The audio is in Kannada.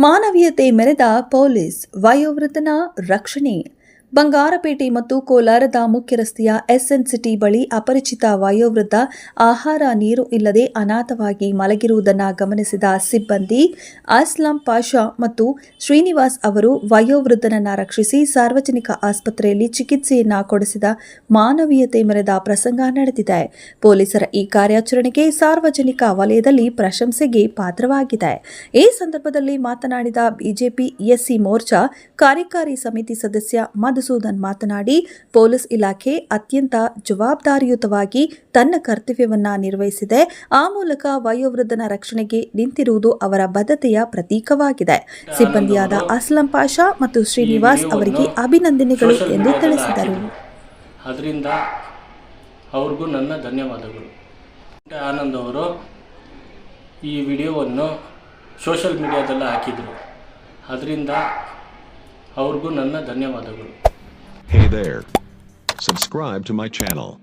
ಮಾನವೀಯತೆ ಮೆರೆದ ಪೊಲೀಸ್ ವಯೋವೃದ್ಧನ ರಕ್ಷಣೆ. ಬಂಗಾರಪೇಟೆ ಮತ್ತು ಕೋಲಾರದ ಮುಖ್ಯ ರಸ್ತೆಯ ಎಸ್ಎನ್ ಸಿಟಿ ಬಳಿ ಅಪರಿಚಿತ ವಯೋವೃದ್ಧ ಆಹಾರ, ನೀರು ಇಲ್ಲದೆ ಅನಾಥವಾಗಿ ಮಲಗಿರುವುದನ್ನು ಗಮನಿಸಿದ ಸಿಬ್ಬಂದಿ, ಅಸ್ಲಂ ಪಾಷಾ ಮತ್ತು ಶ್ರೀನಿವಾಸ್ ಅವರು ವಯೋವೃದ್ಧನನ್ನ ರಕ್ಷಿಸಿ ಸಾರ್ವಜನಿಕ ಆಸ್ಪತ್ರೆಯಲ್ಲಿ ಚಿಕಿತ್ಸೆಯನ್ನ ಕೊಡಿಸಿದ ಮಾನವೀಯತೆ ಮೆರೆದ ಪ್ರಸಂಗ ನಡೆದಿದೆ. ಪೊಲೀಸರ ಈ ಕಾರ್ಯಾಚರಣೆಗೆ ಸಾರ್ವಜನಿಕ ವಲಯದಲ್ಲಿ ಪ್ರಶಂಸೆಗೆ ಪಾತ್ರವಾಗಿದೆ. ಈ ಸಂದರ್ಭದಲ್ಲಿ ಮಾತನಾಡಿದ ಬಿಜೆಪಿ ಎಸ್ಸಿ ಮೋರ್ಚಾ ಕಾರ್ಯಕಾರಿ ಸಮಿತಿ ಸದಸ್ಯ ಮಧುಸೂದನ್ ಮಾತನಾಡಿ ಪೊಲೀಸ್ ಇಲಾಖೆ ಅತ್ಯಂತ ಜವಾಬ್ದಾರಿಯುತವಾಗಿ ತನ್ನ ಕರ್ತವ್ಯವನ್ನ ನಿರ್ವಹಿಸಿದೆ. ಆ ಮೂಲಕ ವಯೋವೃದ್ಧನ ರಕ್ಷಣೆಗೆ ನಿಂತಿರುವುದು ಅವರ ಬದ್ಧತೆಯ ಪ್ರತೀಕವಾಗಿದೆ. ಸಿಬ್ಬಂದಿಯಾದ ಅಸ್ಲಂ ಪಾಷಾ ಮತ್ತು ಶ್ರೀನಿವಾಸ್ ಅವರಿಗೆ ಅಭಿನಂದನೆಗಳು ಎಂದು ತಿಳಿಸಿದರು. ಅದರಿಂದ ಅವ್ರಿಗೂ ನನ್ನ ಧನ್ಯವಾದಗಳು. ಆನಂದ್ ಅವರು ಈ ವಿಡಿಯೋವನ್ನು ಸೋಷಲ್ ಮೀಡಿಯಾದಲ್ಲಿ ಹಾಕಿದರು. ಅದರಿಂದ ಅವ್ರಿಗೂ ನನ್ನ ಧನ್ಯವಾದಗಳು. Hey there. Subscribe to my channel.